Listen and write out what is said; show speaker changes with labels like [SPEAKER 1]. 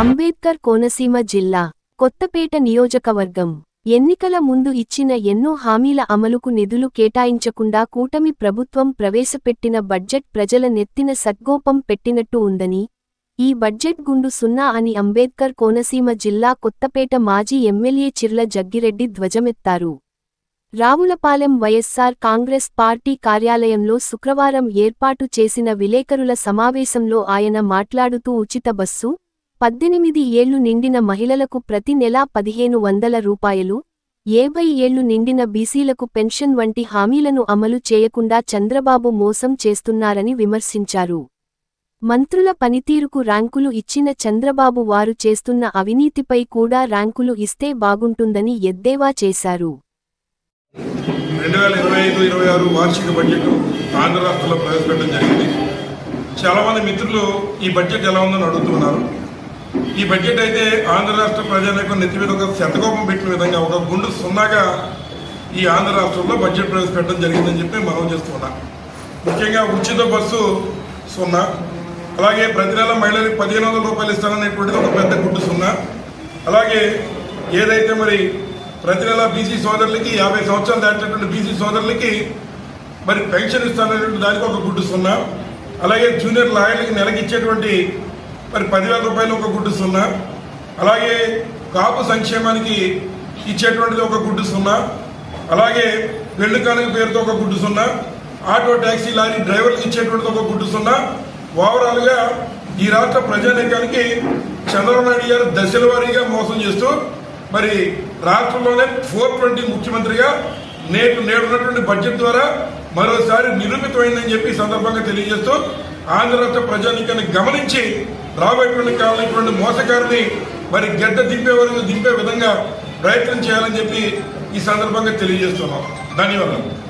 [SPEAKER 1] అంబేద్కర్ కోనసీమ జిల్లా కొత్తపేట నియోజకవర్గం. ఎన్నికల ముందు ఇచ్చిన ఎన్నో హామీల అమలుకు నిధులు కేటాయించకుండా కూటమి ప్రభుత్వం ప్రవేశపెట్టిన బడ్జెట్ ప్రజల నెత్తిన సద్గోపం పెట్టినట్టు ఉందని ఈ బడ్జెట్ గుండు సున్నా అని అంబేద్కర్ కోనసీమ జిల్లా కొత్తపేట మాజీ ఎమ్మెల్యే చిర్ల జగ్గిరెడ్డి ధ్వజమెత్తారు. రావులపాలెం వైఎస్సార్ కాంగ్రెస్ పార్టీ కార్యాలయంలో శుక్రవారం ఏర్పాటు చేసిన విలేకరుల సమావేశంలో ఆయన మాట్లాడుతూ ఉచిత బస్సు పద్దెనిమిది ఏళ్ళు నిండిన మహిళలకు ప్రతి నెలా పదిహేను వందల రూపాయలు ఏభై ఏళ్ళు నిండిన బీసీలకు పెన్షన్ వంటి హామీలను అమలు చేయకుండా చంద్రబాబు మోసం చేస్తున్నారని విమర్శించారు. మంత్రుల పనితీరుకు ర్యాంకులు ఇచ్చిన చంద్రబాబు వారు చేస్తున్న అవినీతిపై కూడా ర్యాంకులు ఇస్తే బాగుంటుందని ఎద్దేవా చేశారు.
[SPEAKER 2] రెండు వేల ఇరవై ఐదు ఇరవై ఆరు వార్షిక బడ్జెట్ ఆంధ్ర రాష్ట్రంలో ప్రవేశపెట్టడం జరిగింది. చాలామంది మిత్రులు ఈ బడ్జెట్ ఎలా ఉందని అడుగుతున్నారు ఈ బడ్జెట్ అయితే ఆంధ్ర రాష్ట్ర ప్రజలకు నెత్తి మీద ఒక శతకోపం పెట్టిన విధంగా ఒక గుండు సున్నాగా ఈ ఆంధ్ర రాష్ట్రంలో బడ్జెట్ ప్రవేశపెట్టడం జరిగిందని చెప్పి మనం చేస్తున్నా. ముఖ్యంగా ఉచిత బస్సు సున్నా అలాగే ప్రతి నెల మహిళలకు పదిహేను వందల రూపాయలు ఇస్తాననేటువంటిది ఒక పెద్ద గుడ్డు సున్నా. అలాగే ఏదైతే మరి ప్రతి నెల బీసీ సోదరులకి యాభై సంవత్సరాలు దాటినటువంటి బీసీ సోదరులకి మరి పెన్షన్ ఇస్తాననేటువంటి దానికి ఒక గుడ్డు సున్నా. అలాగే జూనియర్ లాయర్లకి నెలకి ఇచ్చేటువంటి మరి పదివేల రూపాయలు ఒక గుడ్డు సున్నా. అలాగే కాపు సంక్షేమానికి ఇచ్చేటువంటిది ఒక గుడ్డు సున్నా. అలాగే పెళ్ళి కానుక పేరుతో ఒక గుడ్డు సున్నా. ఆటో ట్యాక్సీ లారీ డ్రైవర్కి ఇచ్చేటువంటిది ఒక గుడ్డు సున్నా. ఓవరాల్గా ఈ రాష్ట్ర ప్రజానీకానికి చంద్రబాబు నాయుడు గారు దశల వారీగా మోసం చేస్తూ మరి రాష్ట్రంలోనే ఫోర్ ట్వంటీ ముఖ్యమంత్రిగా నేడు నేడున్నటువంటి బడ్జెట్ ద్వారా మరోసారి నిరూపితమైందని చెప్పి సందర్భంగా తెలియజేస్తూ ఆంధ్ర రాష్ట్ర ప్రజానీకాన్ని గమనించి రాబోయేటువంటి కావాలనేటువంటి మోసకారిని మరి గడ్డ దింపే వరకు దింపే విధంగా ప్రయత్నం చేయాలని చెప్పి ఈ సందర్భంగా తెలియజేస్తున్నాం. ధన్యవాదాలు.